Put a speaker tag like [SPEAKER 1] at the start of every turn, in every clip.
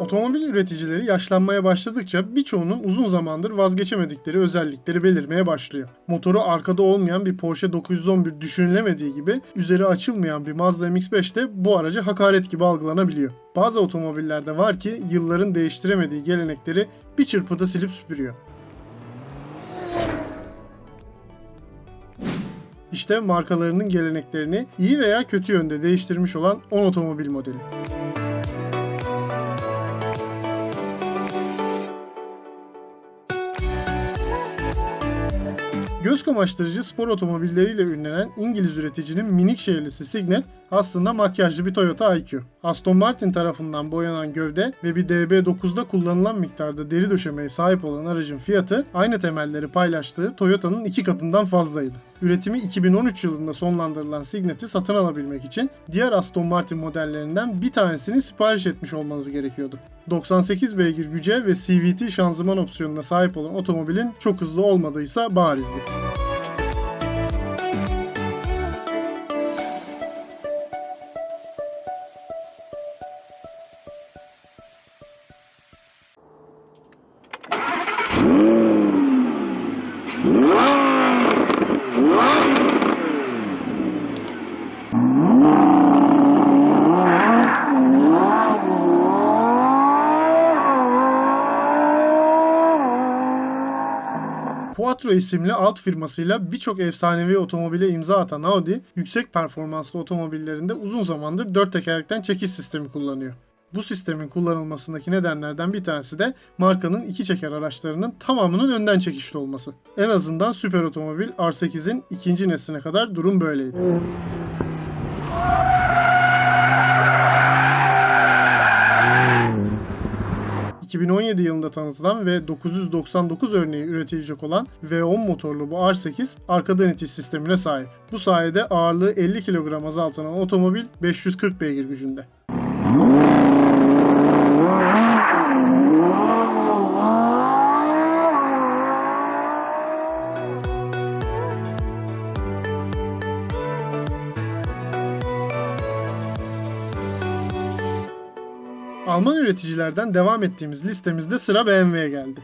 [SPEAKER 1] Otomobil üreticileri yaşlanmaya başladıkça birçoğunun uzun zamandır vazgeçemedikleri özellikleri belirmeye başlıyor. Motoru arkada olmayan bir Porsche 911 düşünülemediği gibi üzeri açılmayan bir Mazda MX-5 de bu aracı hakaret gibi algılanabiliyor. Bazı otomobillerde var ki yılların değiştiremediği gelenekleri bir çırpıda silip süpürüyor. İşte markalarının geleneklerini iyi veya kötü yönde değiştirmiş olan 10 otomobil modeli. Göz kamaştırıcı spor otomobilleriyle ünlenen İngiliz üreticinin minik şehirlisi Signet aslında makyajlı bir Toyota IQ. Aston Martin tarafından boyanan gövde ve bir DB9'da kullanılan miktarda deri döşemeye sahip olan aracın fiyatı aynı temelleri paylaştığı Toyota'nın iki katından fazlaydı. Üretimi 2013 yılında sonlandırılan Signet'i satın alabilmek için diğer Aston Martin modellerinden bir tanesini sipariş etmiş olmanız gerekiyordu. 98 beygir güce ve CVT şanzıman opsiyonuna sahip olan otomobilin çok hızlı olmadıysa barizdi. Quattro isimli alt firmasıyla birçok efsanevi otomobile imza atan Audi, yüksek performanslı otomobillerinde uzun zamandır dört tekerlekten çekiş sistemi kullanıyor. Bu sistemin kullanılmasındaki nedenlerden bir tanesi de markanın iki çeker araçlarının tamamının önden çekişli olması. En azından süper otomobil R8'in ikinci nesline kadar durum böyleydi. 2017 yılında tanıtılan ve 999 örneği üretilecek olan V10 motorlu bu R8 arkadan itiş sistemine sahip. Bu sayede ağırlığı 50 kilogram azaltılan otomobil 540 beygir gücünde. Alman üreticilerden devam ettiğimiz listemizde sıra BMW'ye geldi.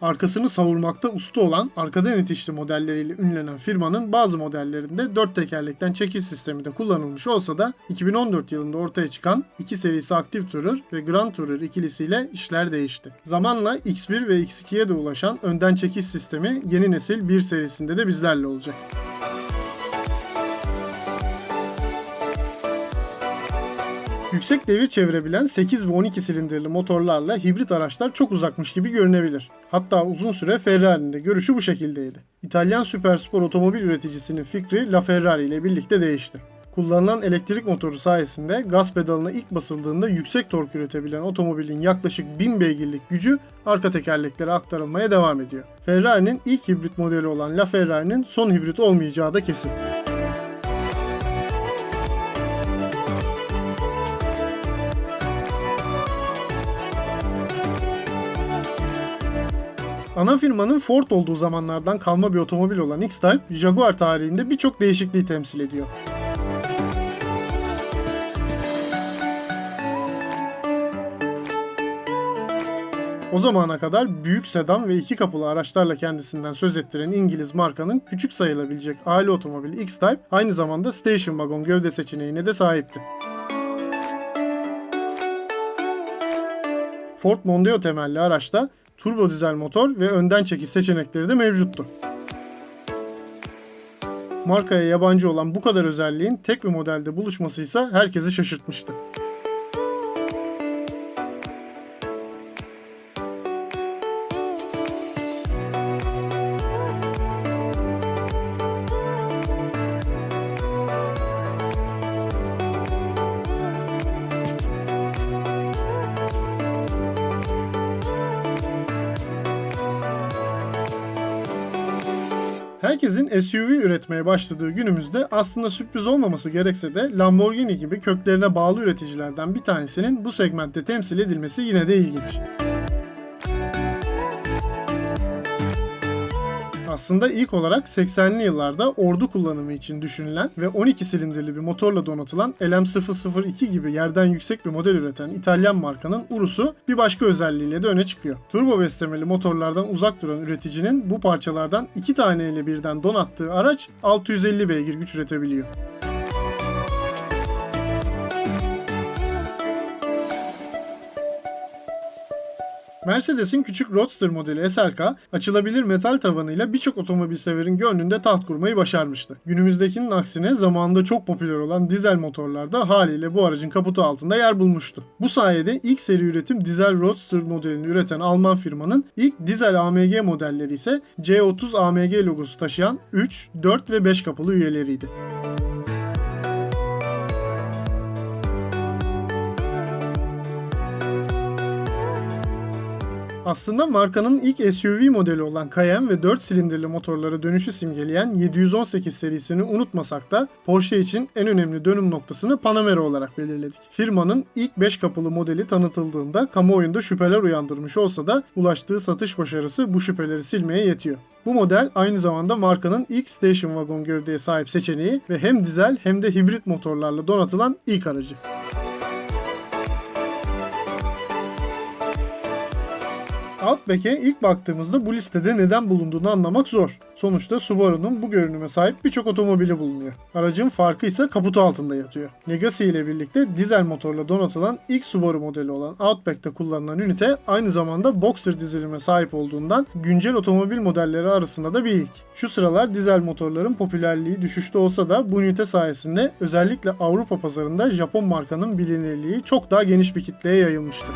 [SPEAKER 1] Arkasını savurmakta usta olan arkadan itişli modelleriyle ünlenen firmanın bazı modellerinde 4 tekerlekten çekiş sistemi de kullanılmış olsa da 2014 yılında ortaya çıkan iki serisi Active Tourer ve Grand Tourer ikilisiyle işler değişti. Zamanla X1 ve X2'ye de ulaşan önden çekiş sistemi yeni nesil 1 serisinde de bizlerle olacak. Yüksek devir çevirebilen 8 ve 12 silindirli motorlarla hibrit araçlar çok uzakmış gibi görünebilir. Hatta uzun süre Ferrari'nin de görüşü bu şekildeydi. İtalyan süperspor otomobil üreticisinin fikri LaFerrari ile birlikte değişti. Kullanılan elektrik motoru sayesinde gaz pedalına ilk basıldığında yüksek tork üretebilen otomobilin yaklaşık 1000 beygirlik gücü arka tekerleklere aktarılmaya devam ediyor. Ferrari'nin ilk hibrit modeli olan LaFerrari'nin son hibrit olmayacağı da kesin. Ana firmanın Ford olduğu zamanlardan kalma bir otomobil olan X-Type, Jaguar tarihinde birçok değişikliği temsil ediyor. O zamana kadar büyük sedan ve iki kapılı araçlarla kendisinden söz ettiren İngiliz markanın küçük sayılabilecek aile otomobili X-Type aynı zamanda station wagon gövde seçeneğine de sahipti. Ford Mondeo temelli araçta turbo dizel motor ve önden çekiş seçenekleri de mevcuttu. Markaya yabancı olan bu kadar özelliğin tek bir modelde buluşması ise herkesi şaşırtmıştı. Herkesin SUV üretmeye başladığı günümüzde aslında sürpriz olmaması gerekse de Lamborghini gibi köklerine bağlı üreticilerden bir tanesinin bu segmentte temsil edilmesi yine de ilginç. Aslında ilk olarak 80'li yıllarda ordu kullanımı için düşünülen ve 12 silindirli bir motorla donatılan LM002 gibi yerden yüksek bir model üreten İtalyan markanın Urus'u bir başka özelliğiyle de öne çıkıyor. Turbo beslemeli motorlardan uzak duran üreticinin bu parçalardan iki taneyle birden donattığı araç 650 beygir güç üretebiliyor. Mercedes'in küçük Roadster modeli SLK açılabilir metal tavanıyla birçok otomobil severin gönlünde taht kurmayı başarmıştı. Günümüzdekinin aksine zamanında çok popüler olan dizel motorlarda haliyle bu aracın kaputu altında yer bulmuştu. Bu sayede ilk seri üretim dizel Roadster modelini üreten Alman firmanın ilk dizel AMG modelleri ise C30 AMG logosu taşıyan 3, 4 ve 5 kapılı üyeleriydi. Aslında markanın ilk SUV modeli olan Cayenne ve 4 silindirli motorlara dönüşü simgeleyen 718 serisini unutmasak da Porsche için en önemli dönüm noktasını Panamera olarak belirledik. Firmanın ilk 5 kapılı modeli tanıtıldığında kamuoyunda şüpheler uyandırmış olsa da ulaştığı satış başarısı bu şüpheleri silmeye yetiyor. Bu model aynı zamanda markanın ilk station wagon gövdeye sahip seçeneği ve hem dizel hem de hibrit motorlarla donatılan ilk aracı. Outback'e ilk baktığımızda bu listede neden bulunduğunu anlamak zor. Sonuçta Subaru'nun bu görünüme sahip birçok otomobili bulunuyor. Aracın farkı ise kaputu altında yatıyor. Legacy ile birlikte dizel motorla donatılan ilk Subaru modeli olan Outback'te kullanılan ünite aynı zamanda Boxer dizilime sahip olduğundan güncel otomobil modelleri arasında da bir ilk. Şu sıralar dizel motorların popülerliği düşüşte olsa da bu ünite sayesinde özellikle Avrupa pazarında Japon markanın bilinirliği çok daha geniş bir kitleye yayılmıştı.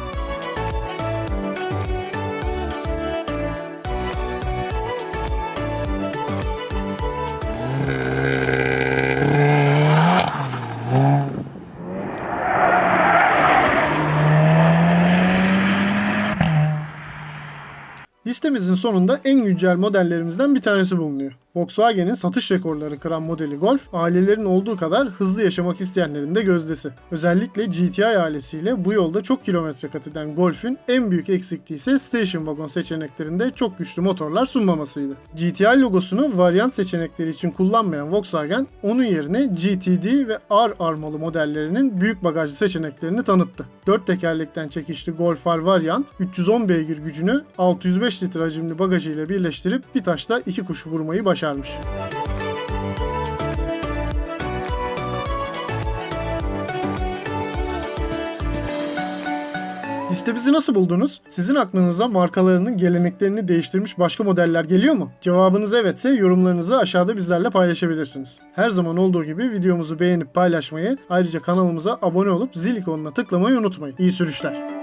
[SPEAKER 1] Listemizin sonunda en güncel modellerimizden bir tanesi bulunuyor. Volkswagen'in satış rekorları kıran modeli Golf, ailelerin olduğu kadar hızlı yaşamak isteyenlerin de gözdesi. Özellikle GTI ailesiyle bu yolda çok kilometre kat eden Golf'ün en büyük eksikliği ise station wagon seçeneklerinde çok güçlü motorlar sunmamasıydı. GTI logosunu varyant seçenekleri için kullanmayan Volkswagen, onun yerine GTD ve R armalı modellerinin büyük bagajlı seçeneklerini tanıttı. 4 tekerlekten çekişli Golf R varyant, 310 beygir gücünü 605 litre hacimli bagajıyla birleştirip bir taşta iki kuş vurmayı başardı başarmış. Listemizi nasıl buldunuz? Sizin aklınıza markalarının geleneklerini değiştirmiş başka modeller geliyor mu? Cevabınız evetse yorumlarınızı aşağıda bizlerle paylaşabilirsiniz. Her zaman olduğu gibi videomuzu beğenip paylaşmayı, ayrıca kanalımıza abone olup zil ikonuna tıklamayı unutmayın. İyi sürüşler.